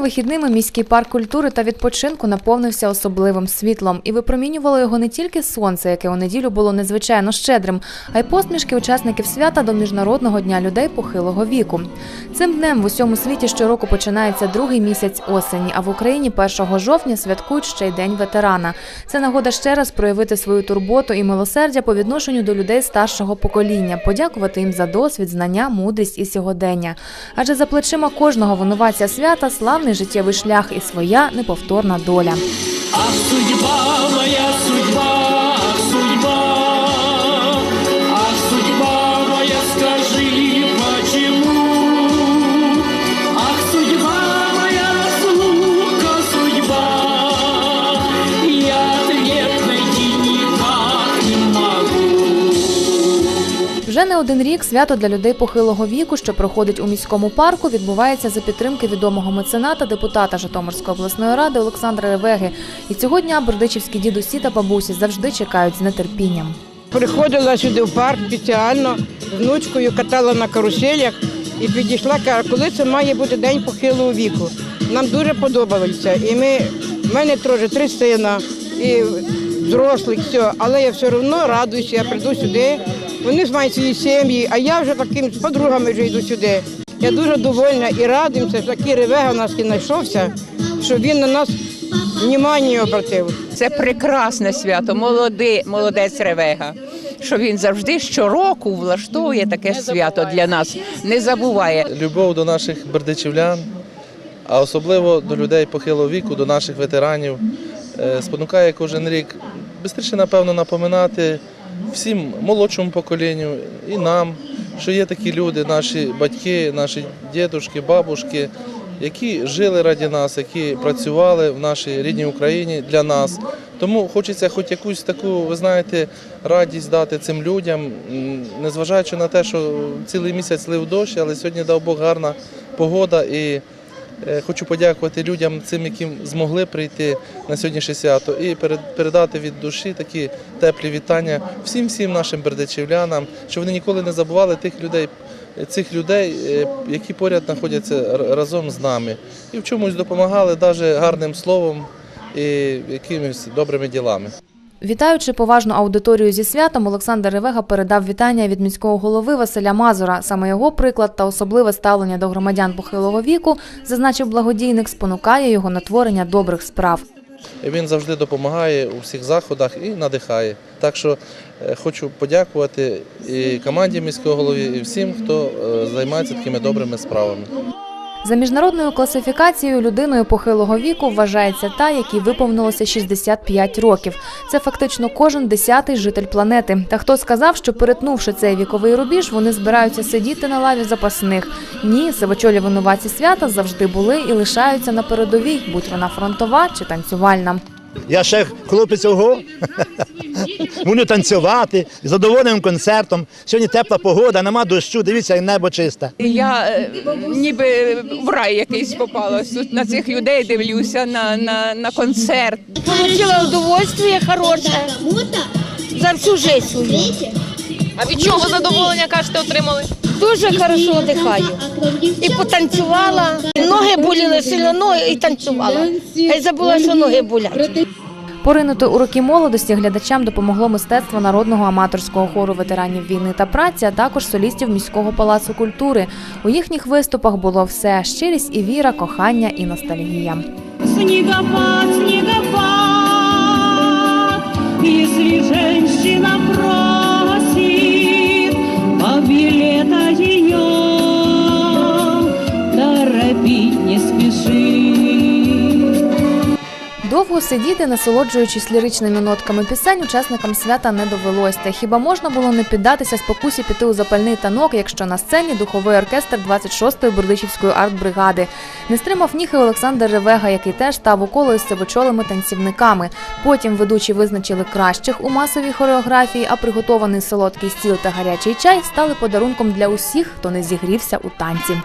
Вихідними міський парк культури та відпочинку наповнився особливим світлом і випромінювало його не тільки сонце, яке у неділю було незвичайно щедрим, а й посмішки учасників свята до міжнародного дня людей похилого віку. Цим днем в усьому світі щороку починається другий місяць осені, а в Україні 1 жовтня святкують ще й День ветерана. Це нагода ще раз проявити свою турботу і милосердя по відношенню до людей старшого покоління, подякувати їм за досвід, знання, мудрість і сьогодення. Адже за плечима кожного винуватця свята славний життєвий шлях і своя неповторна доля. Ах, судьба моя, судьба, судьба, Вже не один рік свято для людей похилого віку, що проходить у міському парку, відбувається за підтримки відомого мецената, депутата Житомирської обласної ради Олександра Ревеги. І цього дня бердичівські дідусі та бабусі завжди чекають з нетерпінням. Приходила сюди в парк спеціально з внучкою, катала на каруселях і підійшла, каже, коли це має бути день похилого віку. Нам дуже подобалося. І ми, в мене теж три сина і взрослих, все, але я все одно радуюся, я прийду сюди. Вони ж мають свої сім'ї, а я вже таким з подругами вже йду сюди. Я дуже довольна і радуємося, що такий ревега у нас і знайшовся, що він на нас внимання обратив. Це прекрасне свято, молодий, молодець Ревега. Що він завжди щороку влаштовує таке свято для нас, не забуває. любов до наших бердичівлян, а особливо до людей похилого віку, до наших ветеранів, е, спонукає кожен рік швидше, напевно, напоминати всім молодшому поколінню і нам, що є такі люди, наші батьки, наші дідушки, бабушки, які жили раді нас, які працювали в нашій рідній Україні для нас. Тому хочеться хоч якусь таку, ви знаєте, радість дати цим людям, незважаючи на те, що цілий місяць лив дощ, але сьогодні дав Бог гарна погода. І хочу подякувати людям, цим, яким змогли прийти на сьогоднішнє свято, і перед- передати від душі такі теплі вітання всім всім нашим бердичівлянам, щоб вони ніколи не забували тих людей. Цих людей, е, які поряд знаходяться разом з нами, і в чомусь допомагали навіть гарним словом і якимись добрими ділами. Вітаючи поважну аудиторію зі святом, Олександр Ревега передав вітання від міського голови Василя Мазура. Саме його приклад та особливе ставлення до громадян похилого віку, зазначив благодійник, спонукає його на творення добрих справ. Він завжди допомагає у всіх заходах і надихає. Так що е, хочу подякувати і команді міського голови, і всім, хто е, займається такими добрими справами. За міжнародною класифікацією людиною похилого віку вважається та, якій виповнилося 65 років. Це фактично кожен десятий житель планети. Та хто сказав, що перетнувши цей віковий рубіж, вони збираються сидіти на лаві запасних? Ні, сивочолі винуваті свята завжди були і лишаються на передовій, будь вона фронтова чи танцювальна. Я ще хлопець ого. Буду танцювати задоволеним концертом. Сьогодні тепла погода, нема дощу. Дивіться, як небо чисте. Я е, ніби в рай якийсь попала. На цих людей дивлюся на, на, на концерт. Получила удовольствие хорошее за всю жизнь. А від чого задоволення кажете отримали? Дуже хорошо отдыхаю. І потанцювала. Ноги боліли сильно, ноги і танцювала. Я й забула, що ноги болять. Поринути у роки молодості глядачам допомогло мистецтво народного аматорського хору ветеранів війни та праці, а також солістів міського палацу культури. У їхніх виступах було все щирість і віра, кохання і ностальгія. Снегопад, снегопад, Довго сидіти, насолоджуючись ліричними нотками пісень, учасникам свята не довелось. Та хіба можна було не піддатися спокусі піти у запальний танок, якщо на сцені духовий оркестр 26-ї Бердичівської артбригади. Не стримав ніхи Олександр Ревега, який теж став у коло із сивочолими танцівниками. Потім ведучі визначили кращих у масовій хореографії, а приготований солодкий стіл та гарячий чай стали подарунком для усіх, хто не зігрівся у танці.